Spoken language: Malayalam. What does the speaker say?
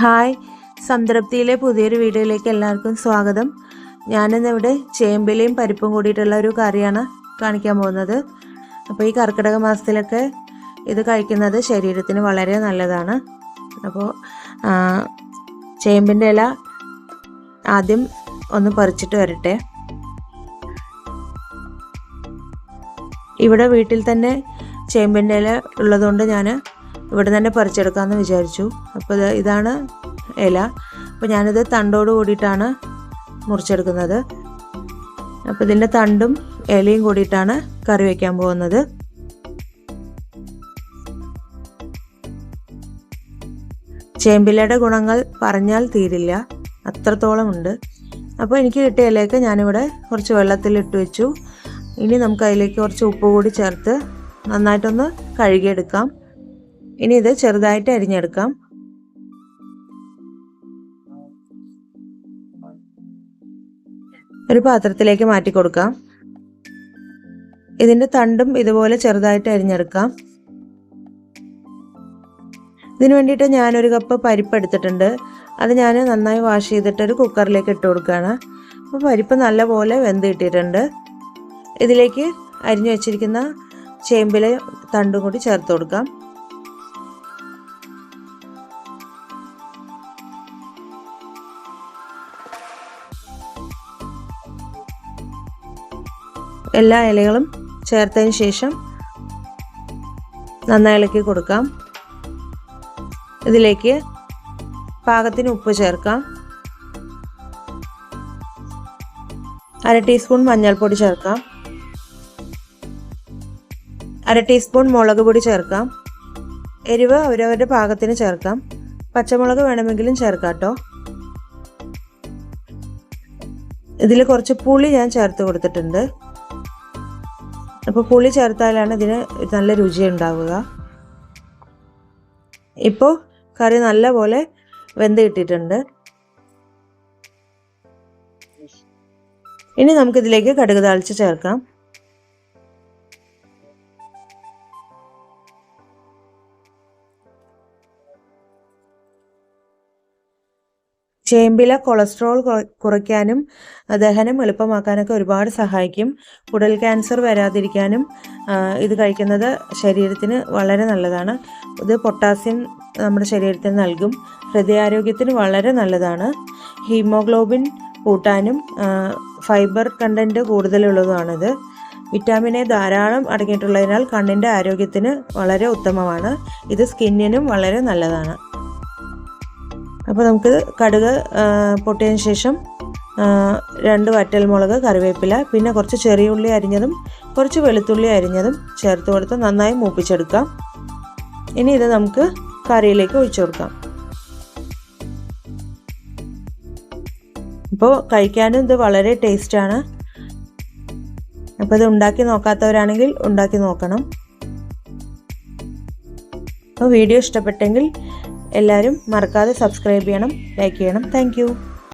ഹായ് സംതൃപ്തിയിലെ പുതിയൊരു വീഡിയോയിലേക്ക് എല്ലാവർക്കും സ്വാഗതം. ഞാനിന്നിവിടെ ചേമ്പിലയും പരിപ്പും കൂടിയിട്ടുള്ള ഒരു കറിയാണ് കാണിക്കാൻ പോകുന്നത്. അപ്പോൾ ഈ കർക്കിടക മാസത്തിലൊക്കെ ഇത് കഴിക്കുന്നത് ശരീരത്തിന് വളരെ നല്ലതാണ്. അപ്പോൾ ചേമ്പിന്റെ ഇല ആദ്യം ഒന്ന് പറിച്ചിട്ട് വരട്ടെ. ഇവിടെ വീട്ടിൽ തന്നെ ചേമ്പിന്റെ ഇല ഉള്ളതുകൊണ്ട് ഞാൻ ഇവിടെ തന്നെ പറിച്ചെടുക്കാമെന്ന് വിചാരിച്ചു. അപ്പോൾ ഇത് ഇതാണ് ഇല. അപ്പോൾ ഞാനിത് തണ്ടോട് കൂടിയിട്ടാണ് മുറിച്ചെടുക്കുന്നത്. അപ്പോൾ ഇതിന്റെ തണ്ടും ഇലയും കൂടിയിട്ടാണ് കറി വയ്ക്കാൻ പോകുന്നത്. ചേമ്പിലയുടെ ഗുണങ്ങൾ പറഞ്ഞാൽ തീരില്ല. അത്രത്തോളം ഉണ്ട്. അപ്പോൾ എനിക്ക് കിട്ടിയ ഇലയൊക്കെ ഞാനിവിടെ കുറച്ച് വെള്ളത്തിൽ ഇട്ട് വെച്ചു. ഇനി നമുക്ക് അതിലേക്ക് കുറച്ച് ഉപ്പ് കൂടി ചേർത്ത് നന്നായിട്ടൊന്ന് കഴുകിയെടുക്കാം. ഇനി ഇത് ചെറുതായിട്ട് അരിഞ്ഞെടുക്കാം. ഒരു പാത്രത്തിലേക്ക് മാറ്റി കൊടുക്കാം. ഇതിന്റെ തണ്ടും ഇതുപോലെ ചെറുതായിട്ട് അരിഞ്ഞെടുക്കാം. ഇതിന് വേണ്ടിയിട്ട് ഞാനൊരു കപ്പ് പരിപ്പ് എടുത്തിട്ടുണ്ട്. അത് ഞാൻ നന്നായി വാഷ് ചെയ്തിട്ട് ഒരു കുക്കറിലേക്ക് ഇട്ട് കൊടുക്കുകയാണ്. അപ്പോൾ പരിപ്പ് നല്ലപോലെ വെന്ത് കിട്ടിയിട്ടുണ്ട്. ഇതിലേക്ക് അരിഞ്ഞു വെച്ചിരിക്കുന്ന ചേമ്പിലെ തണ്ടും കൂടി ചേർത്ത് കൊടുക്കാം. എല്ലാ ഇലകളും ചേർത്തതിന് ശേഷം നന്നായി ഇളക്കി കൊടുക്കാം. ഇതിലേക്ക് പാകത്തിന് ഉപ്പ് ചേർക്കാം. അര ടീസ്പൂൺ മഞ്ഞൾപ്പൊടി ചേർക്കാം. അര ടീസ്പൂൺ മുളക് പൊടി ചേർക്കാം. എരിവ് അവരവരുടെ പാകത്തിന് ചേർക്കാം. പച്ചമുളക് വേണമെങ്കിലും ചേർക്കാം കേട്ടോ ഇതിൽ കുറച്ച് പുളി ഞാൻ ചേർത്ത് കൊടുത്തിട്ടുണ്ട്. അപ്പോൾ പുളി ചേർത്താലാണ് ഇതിന് നല്ല രുചി ഉണ്ടാവുക. ഇപ്പോൾ കറി നല്ലപോലെ വെന്ത് കിട്ടിയിട്ടുണ്ട്. ഇനി നമുക്കിതിലേക്ക് കടുക് താളിച്ച് ചേർക്കാം. ചേമ്പില കൊളസ്ട്രോൾ കുറയ്ക്കാനും ദഹനം എളുപ്പമാക്കാനൊക്കെ ഒരുപാട് സഹായിക്കും. കുടൽ ക്യാൻസർ വരാതിരിക്കാനും ഇത് കഴിക്കുന്നത് ശരീരത്തിന് വളരെ നല്ലതാണ്. ഇത് പൊട്ടാസ്യം നമ്മുടെ ശരീരത്തിന് നൽകും. ഹൃദയാരോഗ്യത്തിന് വളരെ നല്ലതാണ്. ഹീമോഗ്ലോബിൻ കൂട്ടാനും ഫൈബർ കണ്ടന്റ് കൂടുതലുള്ളതുമാണിത്. വിറ്റാമിൻ എ ധാരാളം അടങ്ങിയിട്ടുള്ളതിനാൽ കണ്ണിന്റെ ആരോഗ്യത്തിന് വളരെ ഉത്തമമാണ്. ഇത് സ്കിന്നിനും വളരെ നല്ലതാണ്. അപ്പോൾ നമുക്ക് കടുക് പൊട്ടിയതിന് ശേഷം രണ്ട് വറ്റൽ മുളക് കറിവേപ്പില പിന്നെ കുറച്ച് ചെറിയ ഉള്ളി അരിഞ്ഞതും കുറച്ച് വെളുത്തുള്ളി അരിഞ്ഞതും ചേർത്ത് കൊടുത്ത് നന്നായി മൂപ്പിച്ചെടുക്കാം. ഇനി ഇത് നമുക്ക് കറിയിലേക്ക് ഒഴിച്ചു കൊടുക്കാം. ഇപ്പോൾ കഴിക്കാനും ഇത് വളരെ ടേസ്റ്റാണ് അപ്പോൾ ഇത് ഉണ്ടാക്കി നോക്കാത്തവരാണെങ്കിൽ ഉണ്ടാക്കി നോക്കണം. അപ്പോൾ വീഡിയോ ഇഷ്ടപ്പെട്ടെങ്കിൽ എല്ലാവരും മറക്കാതെ സബ്സ്ക്രൈബ് ചെയ്യണം ലൈക്ക് ചെയ്യണം. താങ്ക്